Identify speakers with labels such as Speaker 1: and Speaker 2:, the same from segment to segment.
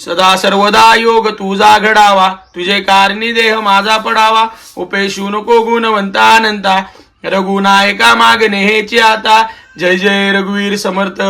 Speaker 1: सदा सर्वदा योग तुझा घडावा. तुझे कारणी देह माझा पडावा. उपेशू नको गुणवंता अनंता रघुनायका मागणे हेची आता. जय जय रघुवीर समर्थ.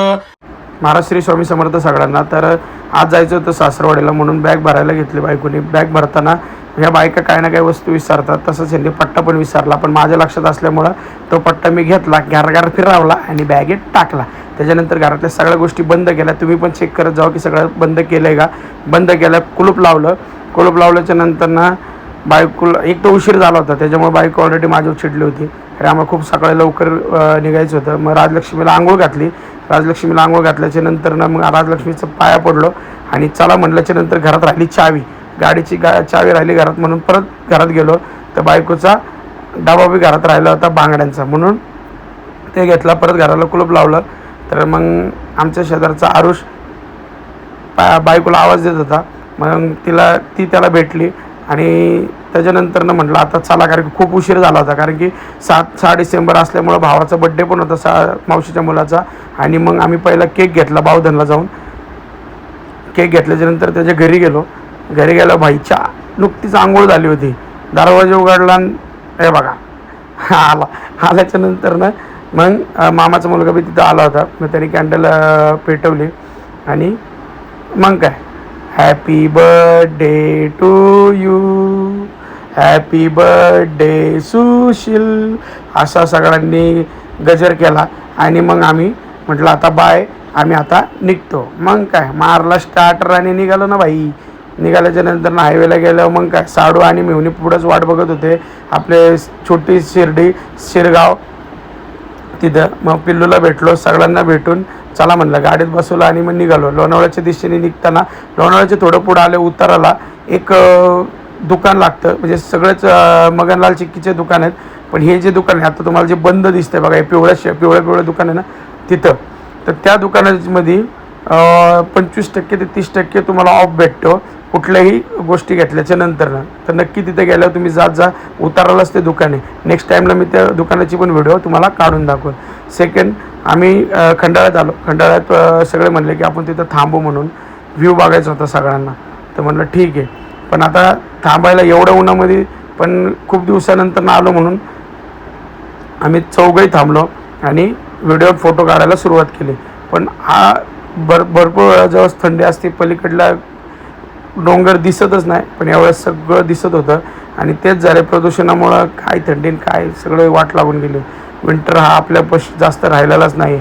Speaker 1: महाराज श्री स्वामी समर्थ सगळ्यांना. तर आज जायचं होतं सासरवाडीला म्हणून बॅग भरायला घेतली बायकोनी. बॅग भरताना ह्या बायका काय ना काय वस्तू विसरतात. तसंच यांनी पट्टा पण विसरला. पण माझ्या लक्षात असल्यामुळं तो पट्टा मी घेतला घरघर फिरावला आणि बॅगेत टाकला. त्याच्यानंतर घरातल्या सगळ्या गोष्टी बंद केल्या. तुम्ही पण चेक करत जावा की सगळं बंद केलं आहे का? बंद केलं कुलूप लावलं. कुलूप लावल्याच्या नंतर ना बायकोला एक तर उशीर झाला होता त्याच्यामुळे बायको ऑलरेडी माझ्यावर चिडली होती. अरे आम्हाला खूप सकाळी लवकर निघायचं होतं. मग राजलक्ष्मीला आंघोळ घातली. राजलक्ष्मीला आंघोळ घातल्याच्या नंतर ना मग राजलक्ष्मीचं पाया पडलो आणि चला म्हटल्याच्या नंतर घरात राहिली चावी. गाडीची गा चावी राहिली घरात म्हणून परत घरात गेलो. तर बायकोचा डबा बी घरात राहिला होता बांगड्यांचा. म्हणून ते घेतला परत घराला कुलूप लावलं. तर मग आमच्या शेजारचा आरुष पा बायकोला आवाज देत होता. मग तिला ती त्याला भेटली आणि त्याच्यानंतरनं म्हटलं आता चला कारण की खूप उशीर झाला होता. कारण की सात सहा डिसेंबर असल्यामुळं भावाचा बड्डे पण होता सा मावशीच्या मुलाचा. आणि मग आम्ही पहिला केक घेतला बावधनला जाऊन. केक घेतल्याच्यानंतर त्याच्या घरी गेलो. घरी गेलो भाईच्या नुकतीच आंघोळ झाली होती. दरवाजा उघडला आणि हे बघा आला. आल्याच्यानंतरनं ना मग मामाचा मुलगा बी तिथं आला होता. मग त्याने कॅन्डल पेटवली. आणि मग काय? Happy birthday to you happy birthday Sushil. असा सगळ्यांनी गजर केला. आणि मग आम्ही म्हटलं आता बाय आम्ही आता निघतो. मग काय? मारला स्टार्टर आणि निघालो ना बाई. निघाल्याच्या नंतर ना हायवेला गेलो. मग काय? साडू आणि मेहुणी पुढंच वाट बघत होते. आपले छोटी शिर्डी शिरगाव तिथं. मग पिल्लूला भेटलो सगळ्यांना भेटून चला म्हणलं गाडीत बसवलं आणि मग निघालो. लोणावळ्याच्या दिशेने निघताना लोणावळ्याचे थोडं पुढं आले उताराला एक दुकान लागतं. म्हणजे सगळंच मगनलाल चिक्कीचे दुकान आहेत. पण हे जे दुकान आहे आता तुम्हाला जे बंद दिसतंय बघा हे पिवळ्या शे पिवळं पिवळं दुकान आहे ना तिथं. तर त्या दुकानामध्ये पंचवीस टक्के ते तीस टक्के तुम्हाला ऑफ भेटतो. कुठल्याही गोष्टी घेतल्याच्या नंतर ना तर नक्की तिथे गेल्यावर तुम्ही जात जा उतारालाच ते दुकान आहे. नेक्स्ट टाईमला मी त्या दुकानाची पण व्हिडिओ तुम्हाला काढून दाखवेन सेकंड आम्ही खंडाळ्यात आलो. खंडाळ्यात सगळे म्हणले की आपण तिथं थांबू म्हणून व्ह्यू बघायचा होता सगळ्यांना. तर म्हणलं ठीक आहे. पण आता थांबायला एवढ्या उन्हामध्ये पण खूप दिवसानंतर ना आलो म्हणून आम्ही चौघही थांबलो आणि व्हिडिओ फोटो काढायला सुरुवात केली. पण हा भर भरपूर वेळा जेव्हा थंडी असते पलीकडला डोंगर दिसतच नाही पण यावेळेस सगळं दिसत होतं. आणि तेच झाले प्रदूषणामुळं काय थंडी काय सगळं वाट लागून गेली. विंटर हा आपल्या पश जास्त राहिलेलाच नाही.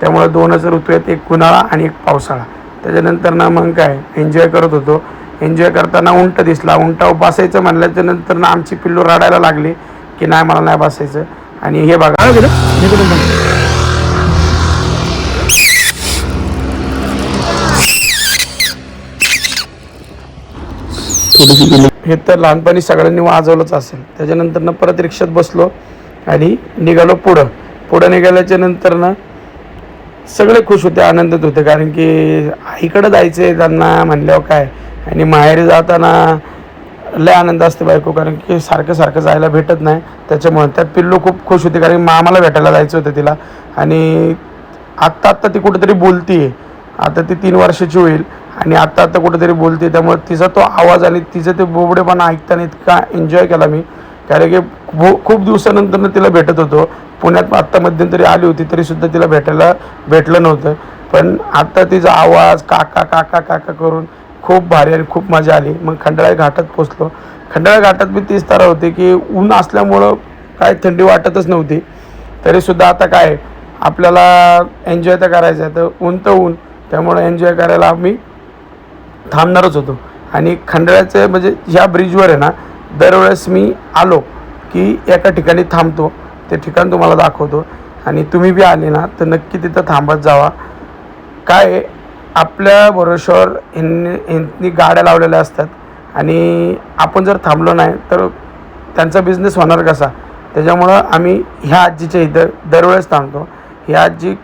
Speaker 1: त्यामुळं दोनच ऋतू आहेत एक उन्हाळा आणि एक पावसाळा. त्याच्यानंतर ना मग काय एन्जॉय करत होतो. एन्जॉय करताना उंट दिसला. उंटावर बसायचं म्हणल्याच्या नंतर ना आमची पिल्लू रडायला लागली की नाही मला नाही बसायचं. आणि हे बघा. हे तर लहानपणी सगळ्यांनी वाजवलंच असेल. त्याच्यानंतर ना परत रिक्षात बसलो आणि निघालो पुढं. पुढं निघाल्याच्या नंतर ना सगळे खुश होते आनंदित होते. कारण की आईकडं जायचं आहे त्यांना म्हणल्यावर काय? आणि माहेरी जाताना लय आनंद असते बायको. कारण की सारखं सारखं जायला भेटत नाही. त्याच्यामुळे त्यात पिल्लू खूप खुश होते. कारण मामाला भेटायला जायचं होतं तिला. आणि आत्ता आत्ता ती कुठेतरी बोलतीये. आता ती तीन वर्षाची होईल. आणि आत्ता आत्ता कुठेतरी बोलते त्यामुळे तिचा तो आवाज आणि तिचं ते बोबडेपणा ऐकताना इतका एन्जॉय केला मी. कारण की खूप दिवसानंतर तिला भेटत होतो. पुण्यात आत्ता मध्यंतरी आली होती तरीसुद्धा तिला भेटायला भेटलं नव्हतं. पण आत्ता तिचा आवाज काका काका काका करून खूप भारी आणि खूप मजा आली. मग खंडाळा घाटात पोचलो खंडाळा घाटात मी तीच तारा होती की ऊन असल्यामुळं काय थंडी वाटतच नव्हती. तरीसुद्धा आता काय आपल्याला एन्जॉय तर करायचं आहे. तर ऊन तर ऊन. त्यामुळं एन्जॉय करायला आम्ही थांबणारच होतो. आणि खंडाळ्याचं म्हणजे ह्या ब्रिजवर आहे ना दरवेळेस मी आलो की एका ठिकाणी थांबतो. ते ठिकाण तुम्हाला दाखवतो. आणि तुम्ही बी आले ना तर नक्की तिथं थांबत जावा. काय आहे, आपल्या भरोश्यावर ह्यांनी ह्यांनी गाड्या लावलेल्या असतात. आणि आपण जर थांबलो नाही तर त्यांचा बिझनेस होणार कसा? त्याच्यामुळं आम्ही ह्या आजीच्या इथं दरवेळेस थांबतो. ही आजी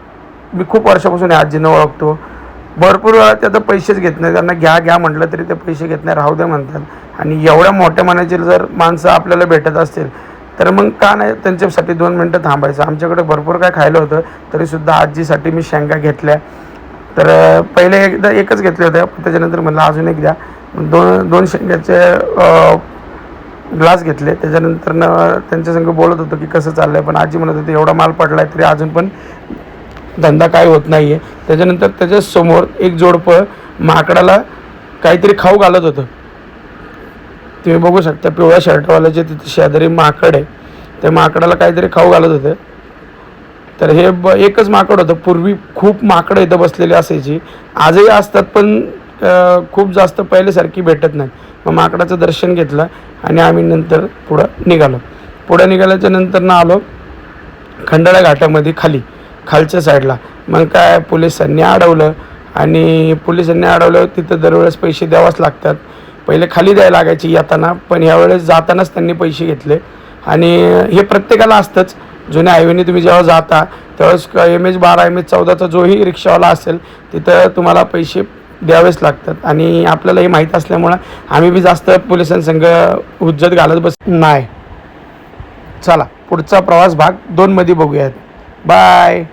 Speaker 1: मी खूप वर्षापासून या आजीनं ओळखतो. भरपूर वेळा ते आता पैसेच घेत नाही त्यांना घ्या घ्या म्हटलं तरी ते पैसे घेत नाही राहू दे म्हणतात. आणि एवढ्या मोठ्या मनाचे जर माणसं आपल्याला भेटत असतील तर मग का नाही त्यांच्यासाठी दोन मिनटं थांबायचं. आमच्याकडे भरपूर काय खायला होतं तरीसुद्धा आजीसाठी मी शेंगा घेतल्या. तर पहिले एकदा एकच घेतले होत्या त्याच्यानंतर म्हणलं अजून एक द्या. दोन दोन शेंग्याचे ग्लास घेतले. त्याच्यानंतर न त्यांच्या बोलत होतो की कसं चाललं आहे पण आजी म्हणत होती एवढा माल पडला आहे तरी अजून पण धंदा काय होत नाही आहे त्याच्यानंतर त्याच्यासमोर एक जोडपं माकडाला काहीतरी खाऊ घालत होतं. तुम्ही बघू शकता पिवळ्या शर्टवाल्याचे तिथे शेजारी माकड आहे त्या माकडाला काहीतरी खाऊ घालत होते. तर हे ब एकच माकड होतं. पूर्वी खूप माकडं इथं बसलेली असायची. आजही असतात पण खूप जास्त पहिल्यासारखी भेटत नाही. मग माकडाचं दर्शन घेतलं आणि आम्ही नंतर पुढं निघालो. पुढं निघाल्याच्या नंतर ना आलो खंडाळा घाटामध्ये खाली. खालच्या साईडला मग काय पोलिसांनी अडवलं. आणि पोलिसांनी अडवलं तिथं दरवेळेस पैसे द्यावाच लागतात. पहिले खाली द्यायला लागायची येताना पण यावेळेस जातानाच त्यांनी पैसे घेतले. आणि हे प्रत्येकाला असतंच. जुन्या हायवेने तुम्ही जेव्हा जाता त्यावेळेस एम एच बारा एम एच चौदाचा जोही रिक्षावाला असेल तिथं तुम्हाला पैसे द्यावेच लागतात. आणि आपल्याला हे माहीत असल्यामुळं आम्ही बी जास्त पोलिसांसंग हुज्जत घालत बस नाही. चला पुढचा प्रवास भाग दोनमध्ये बघूयात. बाय